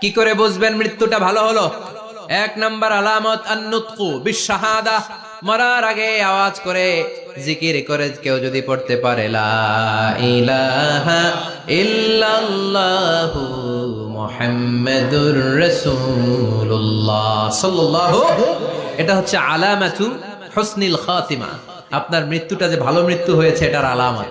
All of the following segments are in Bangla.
কি করে বুঝবেন মৃত্যুটা ভালো হলো? এক নম্বর আলামত আন্নুতকু বিশাহাদা মরার আগে আওয়াজ করে জিকির করে কেউ যদি পড়তে পারে এটা হচ্ছে আলামাতু হুসনিল খাতিমা। আপনার মৃত্যুটা যে ভালো মৃত্যু হয়েছে, এটার আলামত।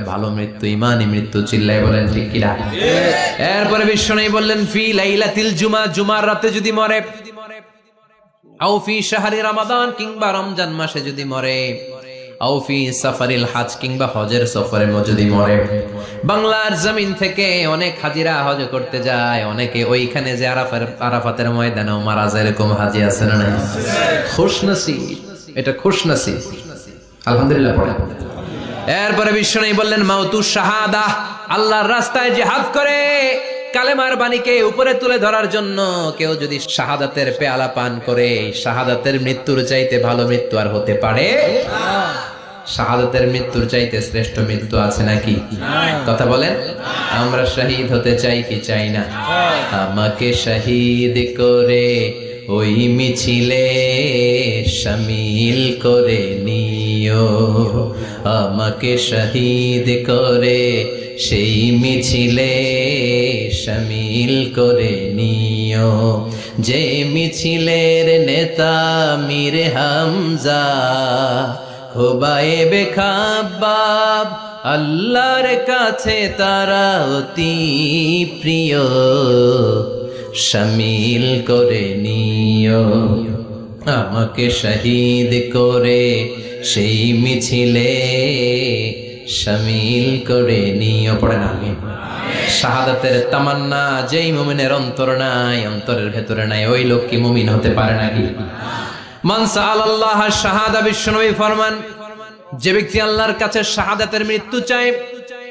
ভালো মৃত্যু বলেন ঠিক এরপরে বললেন, ফি লাইলাতিল জুমা জুমার রাতে যদি মরে, আও ফি শাহরি রমাদান কিংবা রমজান মাসে যদি মরে। আও ফি সাফারিল হাজ কিংবা হজের সফরে যদি মরে। বাংলার জমিন থেকে অনেক হাজিরা হজ করতে যায়, অনেকে ওইখানে যে আরাফের, আরাফাতের ময়দানেও মারা যায়, এরকম হাজি আছে না নাই? খুশনসি এটা খুশনসি আলহামদুলিল্লাহ এরপরে বিষ্ণু বললেন, মাউতু শাহাদা, আল্লাহর রাস্তায় জিহাদ করে। কালেমার বাণীকে উপরে তুলে ধরার জন্য কেউ যদি শাহাদাতের পেয়ালা পান করে, শাহাদাতের মৃত্যুর চাইতে ভালো মৃত্যু আর হতে পারে? শাহাদাতের মৃত্যুর চাইতে শ্রেষ্ঠ মৃত্যু আছে নাকি? কথা বলেন, আমরা শহীদ হতে চাই কি চাই না? আমাকে শহীদ করে ওই মিছিলে সামিল করে নিও। আমাকে শহীদ করে সেই মিছিলে সামিল করে নিও। যে মিছিলের নেতা মীর হামজা, খোবায়ে বেখাবাব আল্লাহর কাছে তারা অতি প্রিয়। শামিল করে নিও। আমাকে শহীদ করে সেই মিছিলে শামিল করে নিও। পড়ে না শাহাদাতের তামান্না, যেই মুমিনের অন্তর নাই, অন্তরের ভেতরে নাই, ওই লোক কি মুমিন হতে পারে নাকি? মানসা আল্লাহ, শাহাদা বিশ্বনবী ফরমান, যে ব্যক্তি আল্লাহর কাছে শাহাদাতের মৃত্যু চায়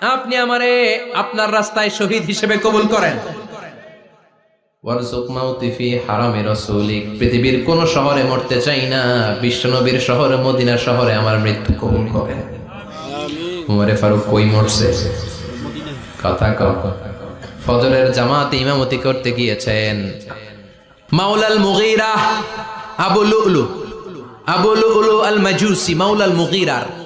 আপনি আমারে আপনার রাস্তায় শহীদ হিসেবে কবুল করেন। পৃথিবীর কোন শহরে মরতে চাই না। বিশ্বনবীর শহরে মদিনা শহরে আমার মৃত্যু কবুল করেন। ওমরে ফারুক কই মরছে? কথা কও। ফজরের জামাতে ইমামতি করতে গিয়েছেন। মাওলাল মুগীরা আবু লুলু। আবু লুলু আল মাজুসি মাওলাল মুগীরার।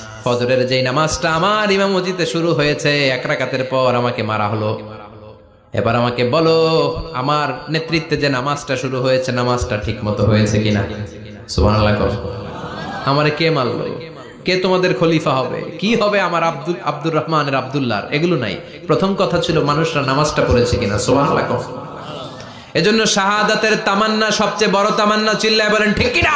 ফজরের যেই নামাজটা আমার ইমামতিতে শুরু হয়েছে, এক রাকাতের পর আমাকে মারা হলো। এবার আমাকে বলো, আমার নেতৃত্বে যে নামাজটা শুরু হয়েছে, নামাজটা ঠিক মতো হয়েছে কিনা? কর। আমারে কে মারলো? কে তোমাদের খলিফা হবে? কি হবে আমার আব্দুল, আব্দুর রহমানের আব্দুল্লাহ এগুলো নাই। প্রথম কথা ছিল, মানুষরা নামাজটা পড়েছে কিনা? কর। এজন্য শাহাদাতের তামান্না, সবচেয়ে বড় তামান্না চিল্লায় বলেন, ঠিক কিনা?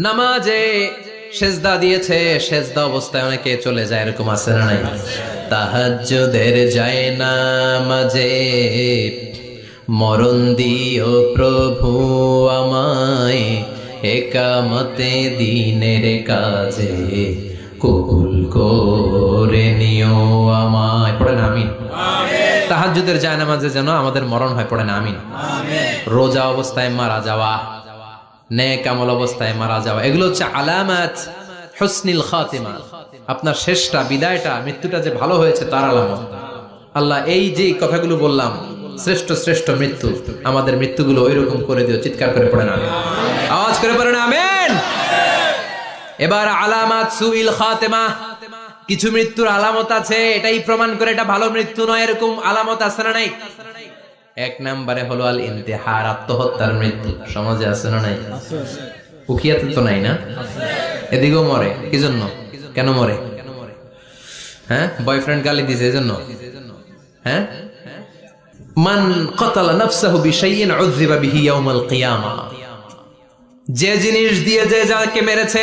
নামাজে সেজদা দিয়েছে সেজদা অবস্থায় অনেকে চলে যায় এরকম আছে না নাই? তাহাজ্জুদের যায় না মাঝে মরণ দিও প্রভু আমায় একামতে দিনের কাজে। কবুল করে নিও আমায়। পড়েন আমিন। তাহাজ্জুদের যায় নামাজে যেন আমাদের মরণ হয় পড়েন আমিন। রোজা অবস্থায় মারা যাওয়া। আমল অবস্থায় মারা যাওয়া। এগুলো হচ্ছে আলামাত হুসনিল খাতিমা। আপনার শেষটা, বিদায়টা, মৃত্যুটা যে ভালো হয়েছে তার আলামত। আল্লাহ এই যে কথাগুলো বললাম, শ্রেষ্ঠ শ্রেষ্ঠ মৃত্যু, আমাদের মৃত্যুগুলো ওইরকম করে দিও, চিৎকার করে পড়েন আমিন আওয়াজ করে পড়েন আমেন। এবার আলামাত সুইল খাতেমা। কিছু মৃত্যুর আলামত আছে, এটাই প্রমাণ করে এটা ভালো মৃত্যু নয়, এরকম আলামত আছে না নাই? এক নম্বরে হলো আল ইন্তেহার, আত্মহত্যার মৃত্যু। সমাজে আছে না নাই? উখিয়াতে তো নাই না? এদিকেও মরে। কি জন্য কেন মরে? হ্যাঁ? বয়ফ্রেন্ড গালি দিছে, এজন্য? হ্যাঁ? মান কতালা নাফসাহু বিশাইইন উযযিবা বিহি ইয়াউমাল কিয়ামা। যে জিনিস দিয়ে যে যাকে মেরেছে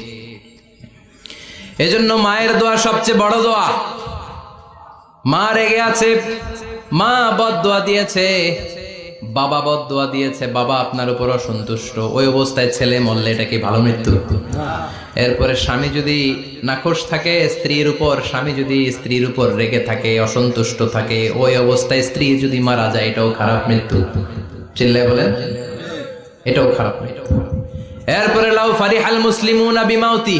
এজন্য মায়ের দোয়া সবচেয়ে বড় দোয়া। মা রেগে আছে, মা বদদোয়া দিয়েছে, বাবা বদদোয়া দিয়েছে, বাবা আপনার উপর অসন্তুষ্ট। ওই অবস্থায় ছেলে মরলে এটা কি ভালো মৃত্যু? এরপরে স্বামী যদি নাখোশ থাকে স্ত্রীর উপর, স্বামী যদি স্ত্রীর উপর রেগে থাকে, অসন্তুষ্ট থাকে, ওই অবস্থায় স্ত্রী যদি মারা যায়, এটাও খারাপ মৃত্যু। চিল্লায় বলেন? এটাও খারাপ এরপরে লাউ ফারিহাল মুসলিমুনা বিমাউতি।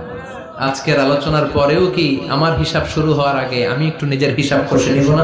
আজকের আলোচনার পরেও কি আমার হিসাব শুরু হওয়ার আগে আমি একটু নিজের হিসাব কষে নিব না?